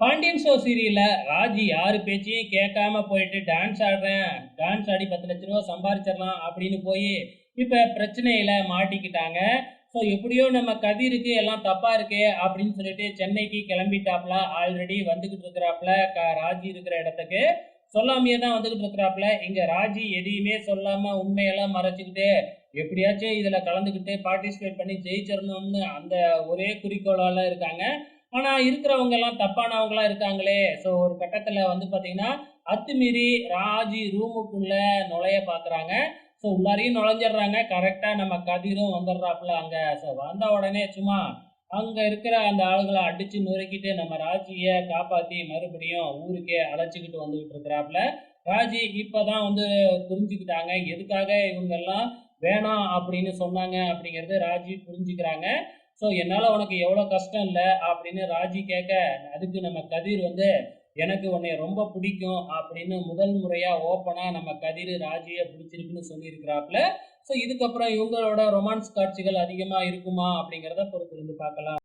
Pandian show சீரியல்ல ராஜி யாரு பேச்சையும் கேட்காம போயிட்டு டான்ஸ் ஆடுறேன். டான்ஸ் ஆடி பத்து லட்ச ரூபா சம்பாதிச்சிடலாம் அப்படின்னு போய் இப்ப பிரச்சனையில மாட்டிக்கிட்டாங்க. ஸோ எப்படியோ நம்ம கதிருக்கு எல்லாம் தப்பா இருக்கே அப்படின்னு சொல்லிட்டு சென்னைக்கு கிளம்பிட்டாப்ல. ஆல்ரெடி வந்துகிட்டு இருக்கிறாப்ல. க- ராஜி இருக்கிற இடத்துக்கு. சொல்லாமையே தான் வந்துகிட்டு இருக்கிறாப்ல. இங்க ராஜி எதையுமே சொல்லாம உண்மையெல்லாம் மறைச்சிக்கிட்டு எப்படியாச்சும் இதுல கலந்துக்கிட்டு பார்ட்டிசிபேட் பண்ணி ஜெயிச்சிடணும்னு அந்த ஒரே குறிக்கோளால இருக்காங்க. ஆனா இருக்கிறவங்க எல்லாம் தப்பானவங்களா இருக்காங்களே. ஸோ ஒரு கட்டத்துல வந்து பாத்தீங்கன்னா அத்துமீறி ராஜி ரூமுக்குள்ள நுழைய பாக்குறாங்க. ஸோ உள்ளாரையும் நுழைஞ்சிடுறாங்க. கரெக்டா நம்ம கதிரும் வந்துடுறாப்புல அங்க. ஸோ வந்த உடனே சும்மா அங்க இருக்கிற அந்த ஆளுகளை அடிச்சு நொறுக்கிட்டு நம்ம ராஜியை காப்பாத்தி மறுபடியும் ஊருக்கே அழைச்சிக்கிட்டு வந்துகிட்டு இருக்கிறாப்புல. ராஜி இப்பதான் வந்து புரிஞ்சுக்கிட்டாங்க. எதுக்காக இவங்க எல்லாம் வேணாம் அப்படின்னு சொன்னாங்க அப்படிங்கிறது ராஜி புரிஞ்சுக்கிறாங்க. ஸோ என்னால் உனக்கு எவ்வளோ கஷ்டம் இல்லை அப்படின்னு ராஜி கேட்க அதுக்கு நம்ம கதிர் வந்து எனக்கு உன்னை ரொம்ப பிடிக்கும் அப்படின்னு முதல் முறையாக ஓப்பனாக நம்ம கதிர் ராஜியை பிடிச்சிருக்குன்னு சொல்லியிருக்கிறாப்புல. ஸோ இதுக்கப்புறம் இவங்களோட ரொமான்ஸ் காட்சிகள் அதிகமாக இருக்குமா அப்படிங்கிறத பொறுத்து இருந்து பார்க்கலாம்.